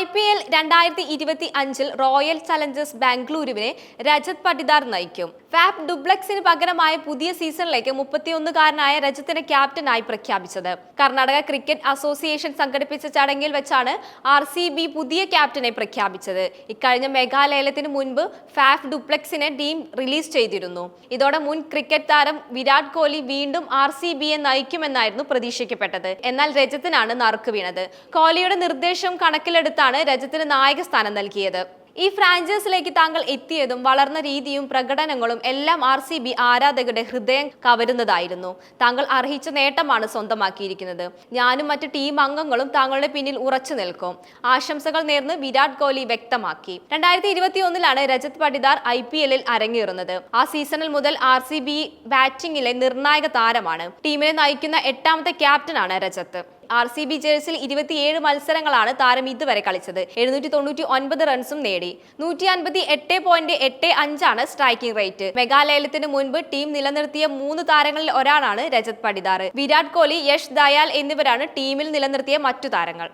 I P L രണ്ടായിരത്തി ഇരുപത്തി അഞ്ചിൽ റോയൽ ചലഞ്ചേഴ്സ് ബാംഗ്ലൂരുവിനെ രജത് പട്ടിദാർ നയിക്കും. ഫാബ് ഡുബ്ലക്സിന് പകരമായ പുതിയ സീസണിലേക്ക് മുപ്പത്തിയൊന്നുകാരനായ രജത്തിനെ ക്യാപ്റ്റനായി പ്രഖ്യാപിച്ചത്. കർണാടക ക്രിക്കറ്റ് അസോസിയേഷൻ സംഘടിപ്പിച്ച ചടങ്ങിൽ വെച്ചാണ് ആർ പുതിയ ക്യാപ്റ്റനെ പ്രഖ്യാപിച്ചത്. ഇക്കഴിഞ്ഞ മെഗാലയലത്തിന് മുൻപ് ഫാഫ് ഡുപ്ലക്സിനെ ടീം റിലീസ് ചെയ്തിരുന്നു. ഇതോടെ മുൻ ക്രിക്കറ്റ് താരം വിരാട് കോഹ്ലി വീണ്ടും ആർ സി ബിയെ നയിക്കുമെന്നായിരുന്നു പ്രതീക്ഷിക്കപ്പെട്ടത്. എന്നാൽ രജത്തിനാണ് നറുക്ക് വീണത്. കോഹ്ലിയുടെ നിർദ്ദേശം കണക്കിലെടുത്താണ് രജത്തിന് നായക സ്ഥാനം നൽകിയത്. ഈ ഫ്രാഞ്ചൈസിലേക്ക് താങ്കൾ എത്തിയതും വളർന്ന രീതിയും പ്രകടനങ്ങളും എല്ലാം ആർ സി ബി ആരാധകരുടെ ഹൃദയം കവരുന്നതായിരുന്നു. താങ്കൾ അർഹിച്ച നേട്ടമാണ് സ്വന്തമാക്കിയിരിക്കുന്നത്. ഞാനും മറ്റ് ടീം അംഗങ്ങളും താങ്കളുടെ പിന്നിൽ ഉറച്ചു നിൽക്കും. ആശംസകൾ നേർന്ന് വിരാട് കോഹ്ലി വ്യക്തമാക്കി. രണ്ടായിരത്തി ഇരുപത്തി ഒന്നിലാണ് രജത് പടിദാർ ഐ പി എല്ലിൽ അരങ്ങേറുന്നത്. ആ സീസണിൽ മുതൽ ആർ സി ബി ബാറ്റിംഗിലെ നിർണായക താരമാണ്. ടീമിനെ നയിക്കുന്ന എട്ടാമത്തെ ക്യാപ്റ്റനാണ് രജത്ത് ആർ സി ബി ജേഴ്സിൽ ഇരുപത്തിയേഴ് മത്സരങ്ങളാണ് താരം ഇതുവരെ കളിച്ചത്. എഴുന്നൂറ്റി തൊണ്ണൂറ്റി ഒൻപത് റൺസും നേടി. നൂറ്റി അൻപത്തി എട്ട് പോയിന്റ് എട്ട് അഞ്ചാണ് സ്ട്രൈക്കിംഗ് റേറ്റ്. മെഗാലയലത്തിന് മുൻപ് ടീം നിലനിർത്തിയ മൂന്ന് താരങ്ങളിൽ ഒരാളാണ് രജത് പടിദാർ. വിരാട് കോഹ്ലി യഷ് ദയാൽ എന്നിവരാണ് ടീമിൽ നിലനിർത്തിയ മറ്റു താരങ്ങൾ.